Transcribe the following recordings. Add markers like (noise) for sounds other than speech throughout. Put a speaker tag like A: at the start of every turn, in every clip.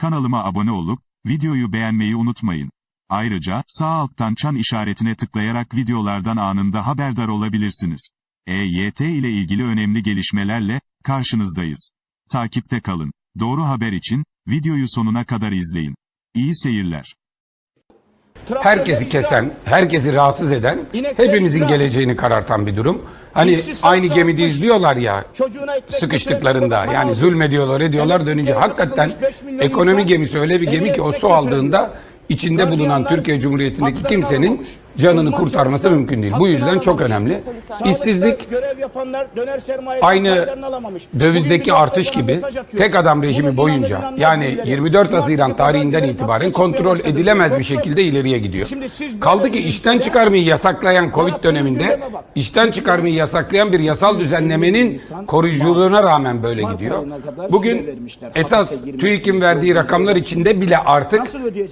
A: Kanalıma abone olup, videoyu beğenmeyi unutmayın. Ayrıca, sağ alttan çan işaretine tıklayarak videolardan anında haberdar olabilirsiniz. EYT ile ilgili önemli gelişmelerle, karşınızdayız. Takipte kalın. Doğru haber için, videoyu sonuna kadar izleyin. İyi seyirler.
B: Herkesi kesen, herkesi rahatsız eden, hepimizin geleceğini karartan bir durum. Hani aynı gemide izliyorlar ya sıkıştıklarında. yani zulmediyorlar ediyorlar dönünce hakikaten ekonomi gemisi öyle bir gemi ki o su aldığında içinde bulunan Türkiye Cumhuriyeti'ndeki kimsenin canını kurtarması mümkün değil. Bu yüzden çok önemli. İşsizlik aynı dövizdeki artış gibi tek adam rejimi boyunca yani 24 Haziran tarihinden itibaren kontrol edilemez bir şekilde ileriye gidiyor. Kaldı ki işten çıkarmayı yasaklayan Covid döneminde işten çıkarmayı yasaklayan bir yasal düzenlemenin koruyuculuğuna rağmen böyle gidiyor. Bugün esas TÜİK'in verdiği rakamlar içinde bile artık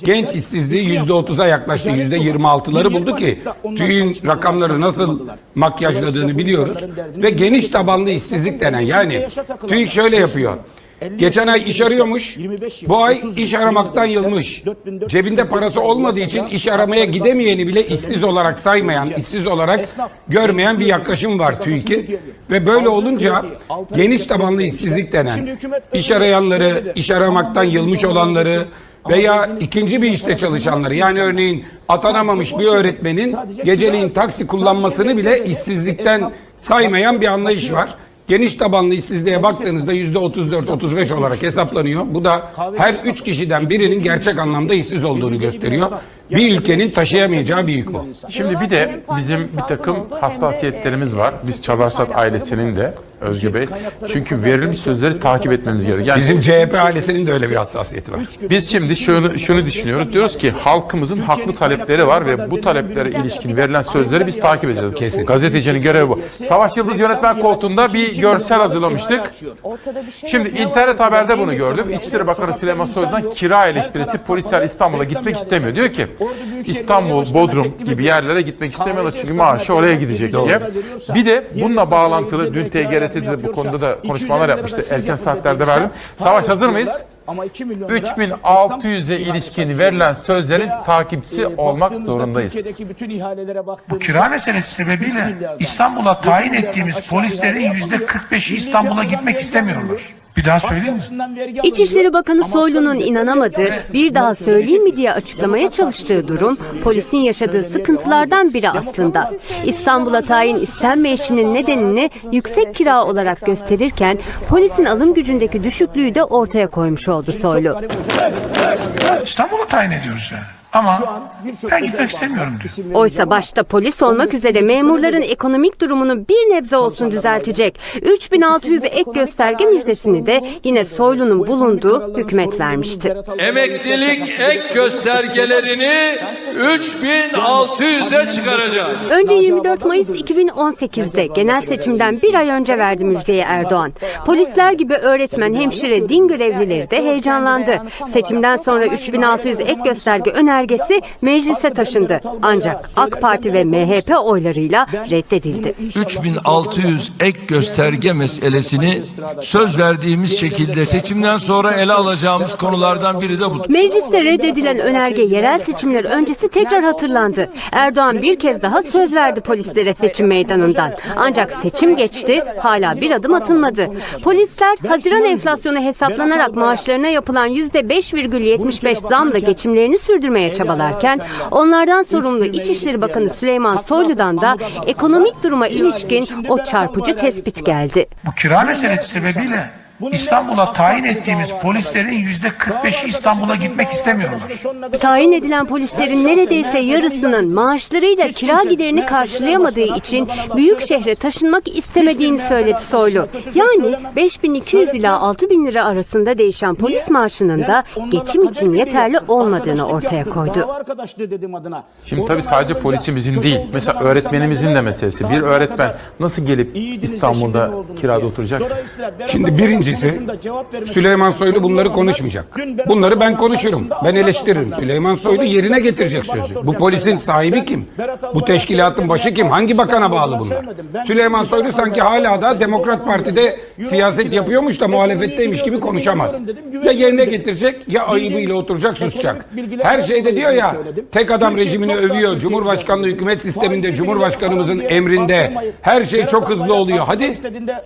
B: genç işsizliği %30'a yaklaştı. %26'ları buldu ki TÜİK'in rakamları nasıl makyajladığını biliyoruz. Ve geniş tabanlı işsizlik denen yani TÜİK şöyle yapıyor. Geçen ay iş arıyormuş. Bu ay iş aramaktan yılmış. Cebinde parası olmadığı için iş aramaya gidemeyeni bile işsiz olarak saymayan, işsiz olarak görmeyen bir yaklaşım var TÜİK'in. Ve böyle olunca geniş tabanlı işsizlik denen iş arayanları, iş aramaktan yılmış olanları veya ikinci bir işte çalışanları. yani örneğin atanamamış bir öğretmenin geceliğin taksi kullanmasını bile işsizlikten saymayan bir anlayış var. Geniş tabanlı işsizliğe baktığınızda yüzde 34-35 olarak hesaplanıyor. Bu da her üç kişiden birinin gerçek anlamda işsiz olduğunu gösteriyor. Bir ülkenin taşıyamayacağı bir yük bu.
C: Şimdi bir de bizim bir takım hassasiyetlerimiz var. Biz Çavarsat ailesinin de Özgür Bey. Çünkü verilmiş sözleri takip etmemiz gerekiyor. Yani
B: Bizim CHP ailesinin de öyle bir hassasiyeti var.
C: biz şimdi şunu şunu düşünüyoruz. Diyoruz ki halkımızın haklı talepleri var ve bu taleplere ilişkin verilen sözleri biz takip edeceğiz.
B: Kesin.
C: Gazetecinin görevi bu. Savaş Yıldız yönetmen koltuğunda bir görsel hazırlamıştık. Şimdi internet haberde bunu gördüm. İçişleri Bakanı Süleyman Soylu'dan kira eleştirisi polisler İstanbul'a gitmek istemiyor. Diyor ki İstanbul, Bodrum gibi yerlere gitmek istemiyorlar çünkü maaşı oraya gidecek diye. Bir de bununla bağlantılı dün TGRT'de de bu konuda da konuşmalar yapmıştı. Erken saatlerde verdim. Savaş hazır mıyız?
D: Ama 2 milyon lira
C: 3600'e ilişkin verilen sözlerin takipçisi olmak zorundayız.
D: Türkiye'deki bütün ihalelere baktığımızda
E: Kira meselesi sebebiyle İstanbul'a tayin ettiğimiz polislerin yüzde 45'i İstanbul'a gitmek istemiyorlar. Bir daha söyleyeyim mi?
F: İçişleri Bakanı Soylu'nun inanamadığı, bir daha söyleyeyim mi diye açıklamaya çalıştığı durum, polisin yaşadığı sıkıntılardan biri aslında. İstanbul'a tayin istenmeyişinin nedenini yüksek kira olarak gösterirken, polisin alım gücündeki düşüklüğü de ortaya koymuş oldu Soylu.
E: İstanbul'a tayin ediyoruz yani. Ama ben gitmek istemiyorum diyor.
F: Oysa başta polis olmak üzere memurların ekonomik durumunu bir nebze olsun düzeltecek 3600 ek gösterge müjdesini de yine Soylu'nun bulunduğu hükümet vermişti.
G: Emeklilik ek göstergelerini 3600'e çıkaracağız.
F: Önce 24 Mayıs 2018'de genel seçimden bir ay önce verdi müjdeyi Erdoğan. Polisler gibi öğretmen, hemşire, din görevlileri de heyecanlandı. Seçimden sonra 3600 ek gösterge önergesi meclise taşındı. Ancak AK Parti ve MHP oylarıyla reddedildi.
G: 3600 ek gösterge meselesini söz verdiğimiz şekilde seçimden sonra ele alacağımız konulardan biri de bu.
F: Mecliste reddedilen önerge yerel seçimler öncesi tekrar hatırlandı. Erdoğan bir kez daha söz verdi polislere seçim meydanından. Ancak seçim geçti, hala bir adım atılmadı. Polisler Haziran enflasyonu hesaplanarak maaşlarına yapılan %5,75 zamla geçimlerini sürdürmeye çabalarken onlardan sorumlu İçişleri Bakanı Süleyman Soylu'dan da ekonomik duruma ilişkin o çarpıcı tespit geldi.
E: Bu kira meselesi sebebiyle İstanbul'a tayin ettiğimiz polislerin yüzde 45'i İstanbul'a gitmek istemiyorlar.
F: Tayin edilen polislerin neredeyse yarısının maaşlarıyla kira giderini karşılayamadığı için büyük şehre taşınmak istemediğini söyledi Soylu. Yani 5200 ila 6000 lira arasında değişen polis maaşının da geçim için yeterli olmadığını ortaya koydu.
C: Şimdi tabii sadece polisimizin değil. Mesela öğretmenimizin de meselesi. Bir öğretmen nasıl gelip İstanbul'da kirada oturacak?
B: Şimdi birincisi
D: Vermesi
B: Süleyman Soylu bunları konuşmayacak. Bunları ben konuşurum. Ben eleştiririm. Süleyman Soylu yerine getirecek sözü. Bu polisin sahibi kim? Bu teşkilatın başı kim? Hangi bakana bağlı bunlar? Süleyman Soylu sanki hala da. Demokrat Parti'de siyaset yapıyormuş da muhalefetteymiş gibi konuşamaz. Ya yerine getirecek ya ayıbıyla oturacak susacak. Her şeyde diyor ya tek adam rejimini övüyor. Cumhurbaşkanlığı hükümet sisteminde Cumhurbaşkanımızın emrinde her şey çok hızlı oluyor. Hadi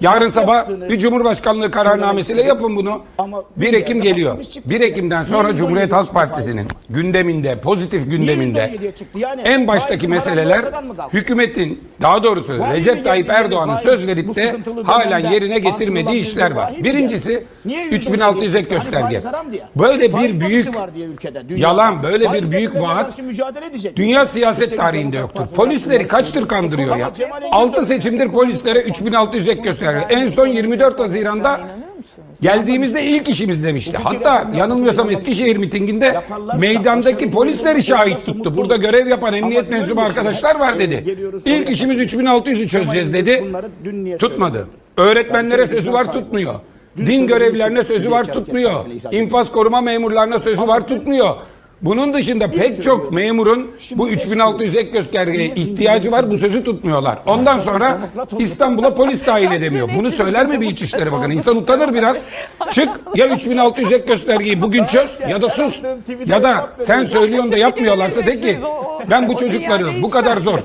B: yarın sabah bir Cumhurbaşkanlığı kararnamesiyle yapın bunu.
D: Ama
B: 1 Ekim geliyor.
D: hakkımız çıktı.
B: 1 Ekim'den sonra Cumhuriyet Halk Partisi'nin gündeminde, pozitif gündeminde
D: %17'ye çıktı. Yani
B: en baştaki meseleler hükümetin daha doğrusu Recep Tayyip Erdoğan'ın söz verip de halen yerine getirmediği işler var. Birincisi
D: geldi? Niye
B: 3600 ek
D: %17'ye çıktı?
B: Gösterge. Böyle bir büyük yalan, böyle bir büyük vaat. Dünya siyaset tarihinde yoktur. Polisleri kaçtır kandırıyor ya?
D: Ama Cemal Engin
B: 6
D: Tosun-
B: seçimdir polislere 3600 ek gösterge. En son 24 Haziran'da geldiğimizde ilk işimiz demişti. Hatta yanılmıyorsam Eskişehir mitinginde meydandaki polisleri şahit tuttu. Burada görev yapan emniyet mensubu arkadaşlar var dedi. İlk işimiz 3600'ü çözeceğiz dedi. Tutmadı. Öğretmenlere sözü var tutmuyor. Din görevlilerine sözü var tutmuyor. İnfaz koruma memurlarına sözü var tutmuyor. Bunun dışında pek çok memurun bu 3600 ek göstergeye ihtiyacı var bu sözü tutmuyorlar. Ondan sonra İstanbul'a polis dahil edemiyor. Bunu söyler mi bir İçişleri Bakanı? İnsan utanır biraz. Çık ya 3600 ek göstergeyi bugün çöz ya da sus. Ya da sen söylüyorsun da yapmıyorlarsa de ki ben bu çocukları bu kadar zor.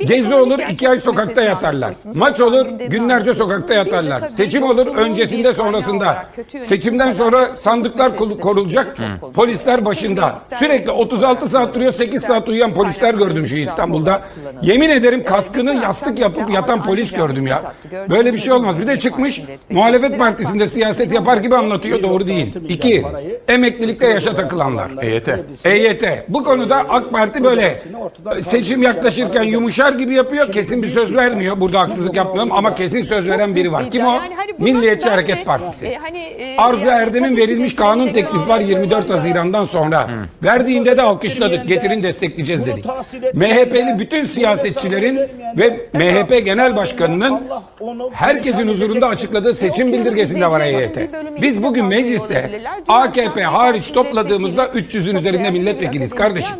B: Gezi olur iki ay sokakta yatarlar. Maç olur günlerce sokakta yatarlar. Seçim olur öncesinde sonrasında. Seçimden sonra sandıklar korulacak. Polisler başında. Sürekli 36 saat duruyor 8 saat uyuyan polisler gördüm şu İstanbul'da. Yemin ederim kaskını yastık yapıp yatan polis gördüm ya. Böyle bir şey olmaz. Bir de çıkmış muhalefet partisinde siyaset yapar gibi anlatıyor. Doğru değil. İki, emeklilikte yaşa takılanlar.
C: EYT.
B: EYT. Bu konuda AK Parti böyle seçim yaklaşırken yumuşar gibi yapıyor. Kesin bir söz vermiyor. Burada haksızlık yapmıyorum ama kesin söz veren biri var. Kim o?
H: Hani
B: Milliyetçi Hareket Partisi.
H: e, hani, e,
B: Arzu Erdem'in verilmiş
H: de
B: kanun teklifi var 24 Haziran'dan sonra. Verdiğinde de alkışladık. Getirin destekleyeceğiz dedik. MHP'li bütün siyasetçilerin ve MHP Genel Başkanı'nın herkesin huzurunda açıkladığı seçim bildirgesinde var EYT. Biz bugün mecliste AKP hariç topladığımızda 300'ün üzerinde milletvekiliyiz kardeşim.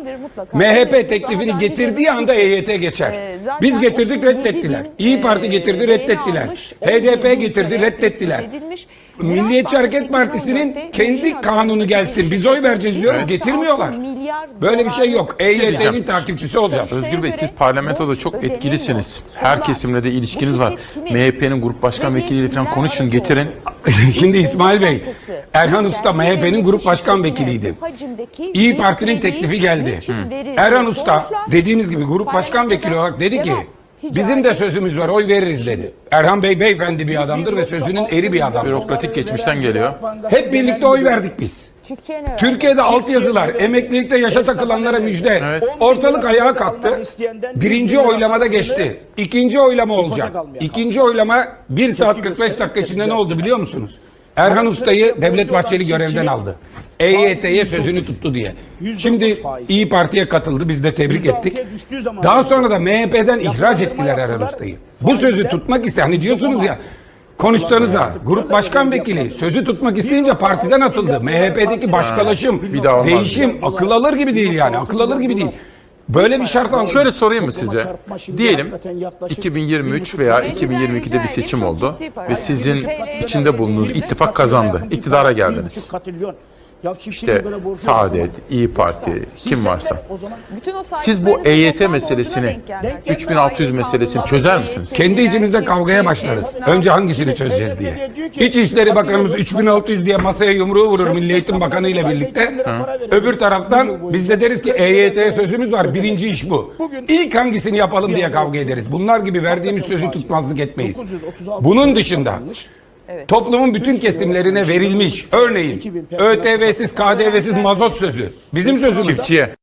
B: MHP teklifini getirdiği anda EYT geçer. Biz getirdik reddettiler. İyi Parti getirdi reddettiler. HDP getirdi reddettiler. Milliyetçi Hareket Partisi'nin kendi kanunu gelsin. Biz oy vereceğiz diyoruz. Getirmiyorlar. Böyle bir şey yok. EYT'nin takipçisi olacağız.
C: Özgür Bey siz parlamentoda çok etkilisiniz. Her kesimle de ilişkiniz var. MHP'nin grup başkan vekiliyle falan konuşun getirin. (laughs)
B: Şimdi İsmail Bey, Erhan Usta MHP'nin grup başkan vekiliydi. İyi Parti'nin teklifi geldi. Erhan Usta dediğiniz gibi grup başkan vekili olarak dedi ki bizim de sözümüz var oy veririz dedi. Erhan Bey beyefendi bir adamdır ve sözünün eri bir adamdır.
C: Bürokratik geçmişten geliyor.
B: Hep birlikte oy verdik biz. Türkiye'de altyazılar, emeklilikte yaşa takılanlara müjde.
C: Evet.
B: Ortalık ayağa kalktı. Birinci oylamada geçti. İkinci oylama olacak. İkinci oylama 1 saat 45 dakika içinde ne oldu biliyor musunuz? Erhan Usta'yı Devlet Bahçeli görevden aldı. EYT'ye sözünü tuttu diye. Şimdi İyi Parti'ye katıldı. Biz de tebrik ettik. Daha sonra da MHP'den ihraç ettiler Erhan Usta'yı. Bu sözü tutmak isteyen, hani diyorsunuz ya konuşsanıza grup başkan vekili sözü tutmak isteyince partiden atıldı. MHP'deki başkalaşım, değişim akıl alır gibi değil yani. Akıl alır gibi değil. Böyle bir şart aldı.
C: Şöyle sorayım mı size? Diyelim 2023 veya 2022'de bir seçim oldu ve sizin içinde bulunduğunuz ittifak kazandı. İktidara geldiniz. İşte Saadet, İyi Parti, kim varsa. Siz bu EYT meselesini, 3600 meselesini çözer misiniz?
B: Kendi içimizde kavgaya başlarız. Önce hangisini çözeceğiz diye. İçişleri Bakanımız 3600 diye masaya yumruğu vurur Milli Eğitim Bakanı ile birlikte. Öbür taraftan biz de deriz ki EYT'ye sözümüz var. Birinci iş bu. İlk hangisini yapalım diye kavga ederiz. Bunlar gibi verdiğimiz sözü tutmazlık etmeyiz. Bunun dışında toplumun bütün kesimlerine verilmiş örneğin ÖTV'siz KDV'siz mazot sözü bizim sözümüz.
C: Çiftçiye.